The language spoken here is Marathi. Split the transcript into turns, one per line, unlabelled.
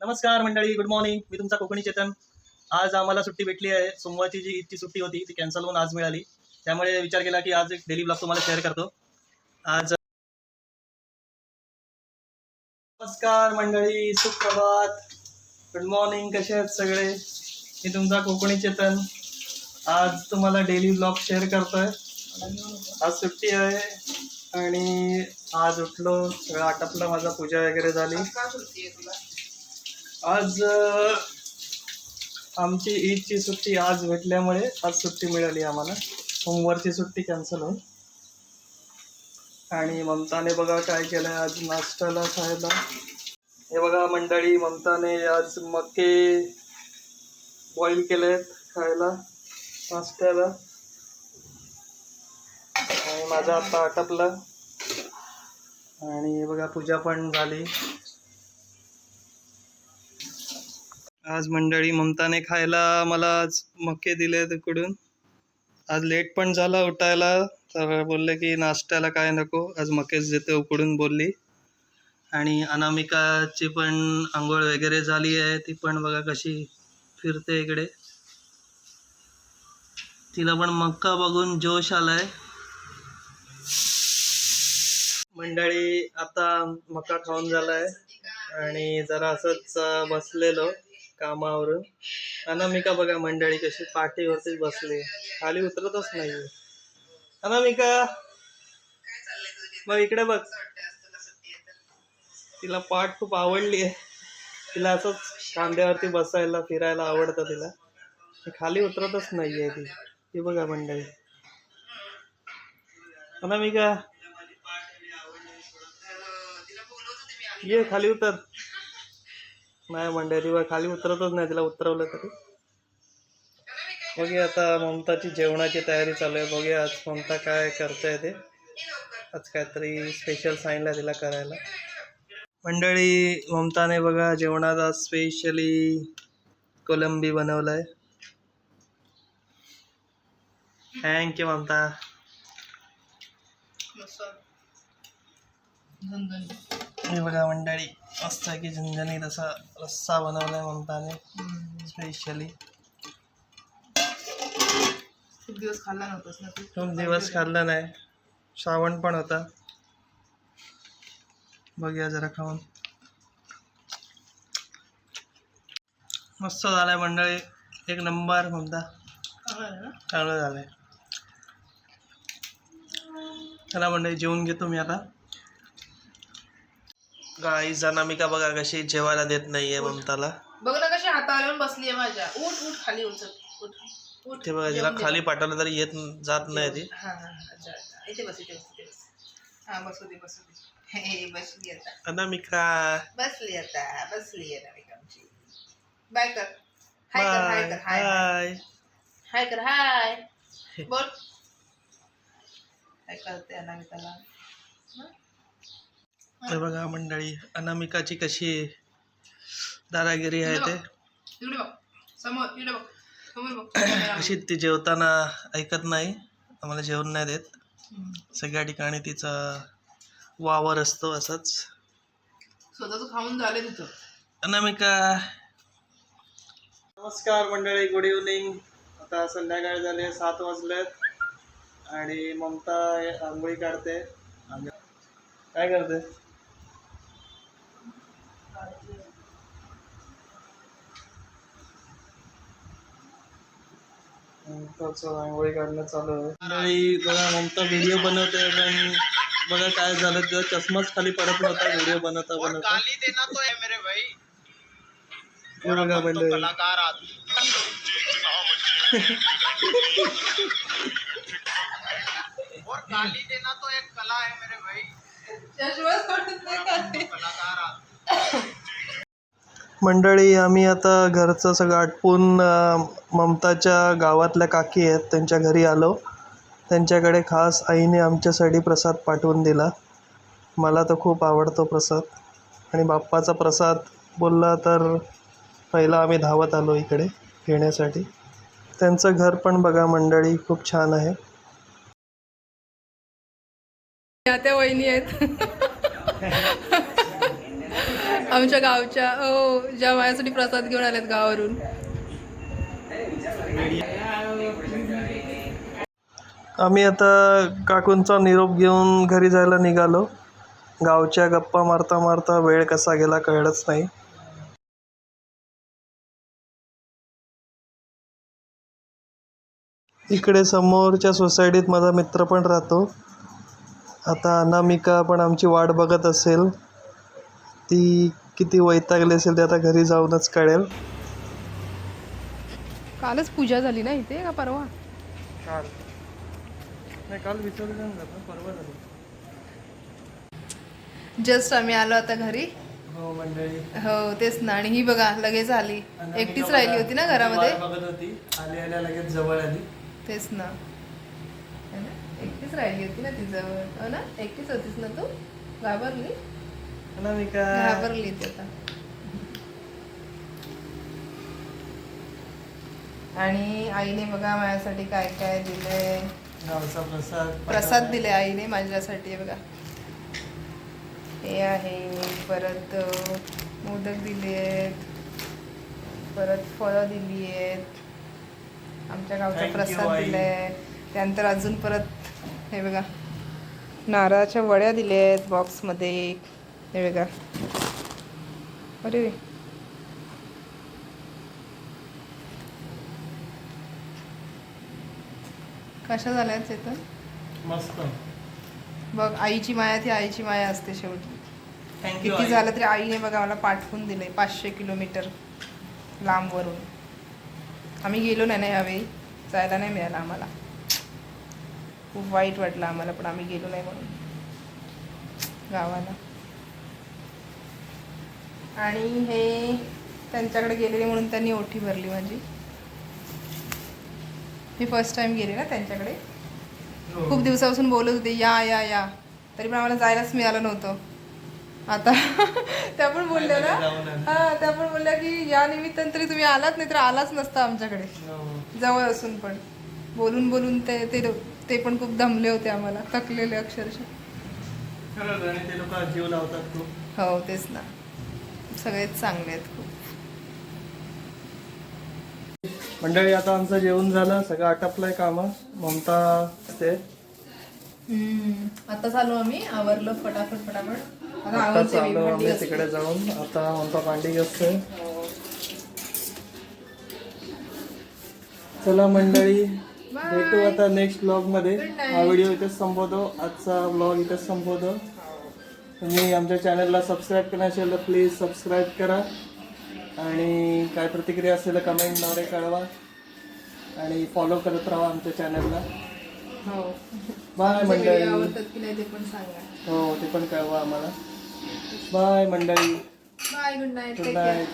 नमस्कार मंडळी गुड मॉर्निंग मी तुमचा कोकणी चेतन. आज आम्हाला सुट्टी भेटली आहे. सोमवारची जी ईदची सुट्टी होती ती कॅन्सल होऊन आज मिळाली. त्यामुळे विचार केला की आज एक डेली ब्लॉग तुम्हाला शेअर करतो. आज नमस्कार मंडळी सुप्रभात. गुड मॉर्निंग कसे आहेत सगळे? मी तुमचा कोकणी चेतन. आज तुम्हाला डेली ब्लॉग शेअर करतोय. आज सुट्टी आहे आणि आज उठलो. सगळं आटपलं माझा पूजा वगैरे झाली. आज आमची ईदची सुट्टी आज भेटल्यामुळे आज सुट्टी मिळाली आम्हाला. सोमवारची सुट्टी कॅन्सल होईल आणि ममताने बघा काय केलं आज नाश्त्याला खायला. हे बघा मंडळी ममताने आज मके बॉईल केलेत खायला नाश्त्याला. आणि माझा आत्ता आटपला. आणि बघा पूजा पण झाली. आज मंडळी ममताने खायला मला आज मक्के दिले तिकडून आज लेट पण झाला उठायला तर बोलले की नाश्त्याला काय नको आज मकेच देते उकडून बोलली. आणि अनामिकाची पण आंघोळ वगैरे झाली आहे ती पण बघा कशी फिरते इकडे. तिला पण मक्का बघून जोश आलाय. मंडळी आता मका खाऊन झालाय. आणि जरा असंच बसलेलो. कामावरून. अनामिका बघा मंडळी कशी पाठीवरतीच बसली. खाली उतरतच नाही अनामिका. मग इकडे बघ. तिला पाठ खूप आवडली आहे. तिला असंच कांद्यावरती बसायला फिरायला आवडतं तिला. खाली उतरतच नाहीये ती. ती बघा मंडळी. अनामिका. ये खाली उतर. नाही मंडळी खाली उतरतच नाही तिला उतरवलं तरी. बघूया आता ममताची जेवणाची तयारी चालू आहे. बघूया आज ममता काय करते ते. आज काहीतरी स्पेशल सांगितलं तिला करायला. मंडळी ममताने बघा जेवणात आज स्पेशली कोलंबी बनवलाय. Thank you Mamata. हे बघा मंडळी मस्त की झणझणीत असा रस्सा बनवलाय ममताने स्पेशली
खूप दिवस खाल्ला नव्हतास ना तू?
खूप दिवस खाल्ला नाही. श्रावण पण होता. बघूया जरा खाऊन. मस्त झालाय मंडळी. एक नंबर म्हणता.
चांगलं
झालंय. चला मंडळी जेवून घेतो मी आता. गाई जनामिका बघा कशी जेवायला देत नाहीये ममताला.
बघ ना कशी हातावर येऊन बसली आहे माझ्या. उठ उठ खाली उठ चल, उठ उठ.
ते बघा तिला
जेवून दे.
खाली पाठवलं तरी येत जात नाही ती.
हा हा हा, अच्छा अच्छा इथे बस इथे बस इथे बस. हा बसू दे बसू दे. हे, बसली आता.
अनामिका
बसली आता बसली आहे आमची. बाय कर. हाय कर हाय
बाय
कर हाय हाय. कर हाय. बोल. काय करते अनामिकाला? हं?
हे बघा मंडळी अनामिकाची कशी दादागिरी आहे ते. अशी ती जेवताना ऐकत नाही आम्हाला जेवण नाही देत. सगळ्या ठिकाणी तिचा वावर असतो असाच.
स्वतःच खाऊन झाले तिथं.
अनामिका. नमस्कार मंडळी गुड इव्हनिंग आता संध्याकाळ झाले सात वाजलेत. आणि ममता आंघोळी काढते. काय करते? आंघोळी काढणं चालू आहे. ममता व्हिडिओ बनवते पण बघा काय झालं तिचा चष्माच खाली पडत नव्हता व्हिडिओ बनवता बनवता.
गाली देना तो
बघा
कलाकार और गाली देना तो एक कला है मेरे भाई. कलाकार
मंडळी आम्ही आता घरचं सगळं आटपून ममताच्या गावातल्या काकी आहेत त्यांच्या घरी आलो. त्यांच्याकडे खास आईने आमच्यासाठी प्रसाद पाठवून दिला. मला तर खूप आवडतो प्रसाद. आणि बाप्पाचा प्रसाद बोलला तर पहिला आम्ही धावत आलो इकडे घेण्यासाठी. त्यांचं घर पण बघा मंडळी खूप छान आहे.
त्या वहिनी आहेत.
आमच्या गावच्या हो ज्या माझ्यासाठी प्रसाद घेऊन आल्यात गावावरून.
आम्ही आता काकूंचा निरोप घेऊन घरी जायला निघालो. गावच्या गप्पा मारता मारता वेळ कसा गेला कळलंच नाही. इकडे समोरच्या सोसायटीत माझा मित्र पण राहतो. आता अनामिका पण आमची वाट बघत असेल. ती किती वैतागली असेल ते आता घरी जाऊनच कळेल.
कालच पूजा झाली ना इथे का परवा?
काल. नाही काल विसर्जन झालं परवा झालं.
जस्ट आम्ही आलो आता घरी.
हो मंडळी.
हो तेच ना. आणि ही बघा लगेच आली. एकटीच राहिली होती ना घरामध्ये.
वाट बघत होती. आली आल्या लगेच जवळ आली.
तेच ना. है ना? एकटीच राहिली होती ना ती जवळ. हो ना? एकटीच होतीस ना तू? घाबरली?
अनामिका
घाबरली ती आता. आणि आईने बघा माझ्यासाठी काय काय दिलंय.
गावचा प्रसाद
प्रसाद दिले आईने माझ्यासाठी बघा. हे आहे. परत मोदक दिले आहेत परत फळं दिली आहेत आमच्या गावचा प्रसाद. दिलाय. त्यानंतर अजून परत हे बघा. नारळाच्या वड्या दिल्या आहेत बॉक्समध्ये हे बघा अरे कशा झाल्या चेतन?
मस्त.
बघ आईची माया ती आईची माया असते शेवटी. किती झालं तरी आईने बघा मला पाठवून दिले पाचशे किलोमीटर लांबवरून. आम्ही गेलो नाही ना यावेळी. जायला नाही मिळालं आम्हाला. खूप वाईट वाटलं आम्हाला पण आम्ही गेलो नाही म्हणून. गावाला. आणि हे त्यांच्याकडे गेलेले म्हणून त्यांनी ओठी भरली माझी. मी फर्स्ट टाइम गेले ना त्यांच्याकडे.
हो.
खूप दिवसापासून बोलत होते या या या. तरी पण आम्हाला जायलाच मिळालं नव्हतं. आता त्या पण बोलल्या ना. हा त्या पण बोलल्या की या निमित्तानं तरी तुम्ही आलात नाही तर आलाच नसता आमच्याकडे.
हो.
जवळ असून पण. बोलून बोलून ते ते ते पण खूप दमले होते आम्हाला थकलेले अक्षरशः. हो तेच ना. सगळेच चांगले आहेत खूप.
मंडळी आता आमचं जेवण झालं. सगळं आटपलंय काम. ममता असते.
आता चालू आम्ही. आवरलं फटाफट फटाफट. आता भांडी
आम्ही. तिकडे जाऊन. आता ममता भांडी घासते. चला मंडळी भेटू आता नेक्स्ट ब्लॉगमध्ये. हा व्हिडिओ इथेच संपवतो. आजचा ब्लॉग इथेच संपवतो. तुम्ही आमच्या चॅनलला सबस्क्राईब केलं असेल तर प्लीज सबस्क्राईब करा. आणि काय प्रतिक्रिया असेल तर कमेंटद्वारे कळवा. आणि फॉलो करत राहा आमच्या चॅनलला.
हो.
बाय मंडळी.
आवडतात की नाही ते पण सांगा.
हो ते पण कळवा आम्हाला. बाय मंडळी.
Bye good night
good night